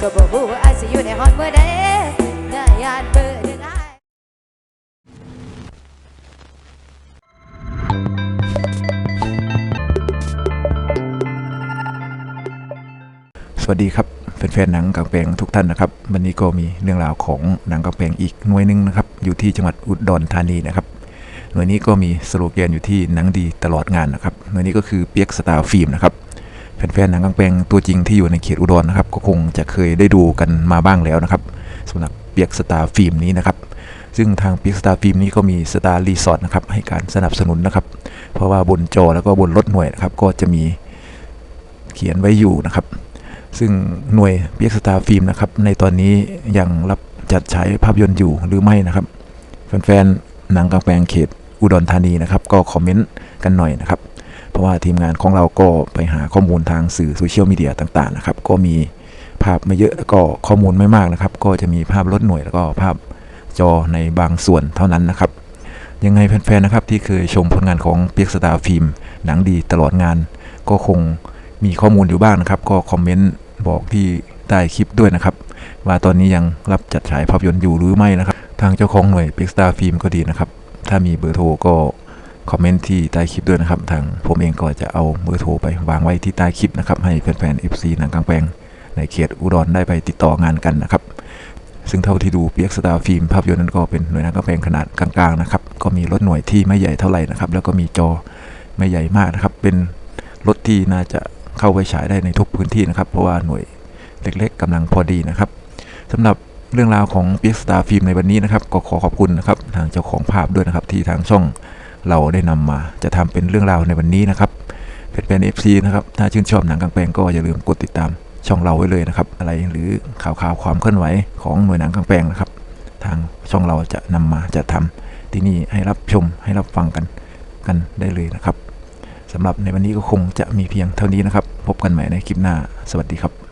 ก็บอกว่าอาจจะอยู่ในห้องเมื่อใดนายานเบอร์ได้ สวัสดีครับแฟนๆหนังกางแปงทุกท่านนะครับ วันนี้ก็มีเรื่องราวของหนังกางแปงอีกหน่วยหนึ่งนะครับ อยู่ที่จังหวัดอุดรธานีนะครับ หน่วยนี้ก็มีสโลแกนอยู่ที่หนังดีตลอดงานนะครับ หน่วยนี้ก็คือเปียกสตาร์ฟิล์มนะครับ แฟนๆหนังกลางแปลงตัวจริงที่อยู่ในเขตอุดรนะครับ ก็คงจะเคยได้ดูกันมาบ้างแล้วนะครับสำหรับเปียกสตาร์ฟิล์มนี้นะครับ ซึ่งทางเปียกสตาร์ฟิล์มนี้ก็มีสตาร์รีสอร์ทนะครับให้การสนับสนุนนะครับ เพราะว่าบนจอแล้วก็บนรถหน่วยนะครับ ก็จะมีเขียนไว้อยู่นะครับ ซึ่งหน่วยเปียกสตาร์ฟิล์มนะครับ ในตอนนี้ยังรับจัดฉายภาพยนตร์อยู่หรือไม่นะครับแฟนๆหนังกลางแปลงเขตอุดรธานีนะครับ ก็คอมเมนต์กันหน่อยนะครับ เพราะว่าทีมงานของเราก็ไปหาข้อมูลทางสื่อโซเชียลมีเดียต่างๆนะครับ ก็มีภาพไม่เยอะก็ข้อมูลไม่มากนะครับ ก็จะมีภาพรถหน่วยแล้วก็ภาพจอในบางส่วนเท่านั้นนะครับ ยังไงแฟนๆนะครับที่เคยชมผลงานของเปียกสตาร์ฟิล์มหนังดีตลอดงาน ก็คงมีข้อมูลอยู่บ้างนะครับ ก็คอมเมนต์บอกที่ใต้คลิปด้วยนะครับ ว่าตอนนี้ยังรับจัดฉายภาพยนตร์อยู่หรือไม่นะครับ ทางเจ้าของหน่วยเปียกสตาร์ฟิล์มก็ดีนะครับ ถ้ามีเบอร์โทรก็ คอมเมนต์ที่ใต้คลิปด้วยนะครับทางผมเองก็จะเอาเบอร์โทรไปวางไว้ที่ใต้คลิปนะครับให้แฟนๆ FC หนังกลางแปลงในเขตอุดรได้ไปติดต่องานกันนะครับซึ่งเท่าที่ดูเปียกสตาร์ฟิล์มภาพยนตร์นั้นก็เป็นหน่วยหนังกลางแปลงขนาดกลางๆนะครับก็มีรถหน่วยที่ไม่ใหญ่เท่าไหร่นะครับแล้วก็มีจอไม่ใหญ่มากนะครับเป็นรถที่น่าจะเข้าไปฉายได้ในทุกพื้นที่นะครับ เพราะว่าหน่วยเล็กๆกำลังพอดีนะครับสำหรับเรื่องราวของเปียกสตาร์ฟิล์มในวันนี้นะครับ ก็ขอขอบคุณนะครับทางเจ้าของภาพด้วยนะครับที่ทางช่อง เราได้นำมาจะทำเป็นเรื่องราวในวันนี้นะครับเป็นเอฟซีนะครับถ้าชื่นชอบหนังกลางแปลงก็อย่าลืมกดติดตามช่องเราไว้เลยนะครับ อะไรหรือข่าวข่าวความเคลื่อนไหวของหน่วยหนังกลางแปลงนะครับ ทางช่องเราจะนำมาจะทำที่นี่ให้รับชมให้รับฟังกันกันได้เลยนะครับสำหรับในวันนี้ก็คงจะมีเพียงเท่านี้นะครับ พบกันใหม่ในคลิปหน้า สวัสดีครับ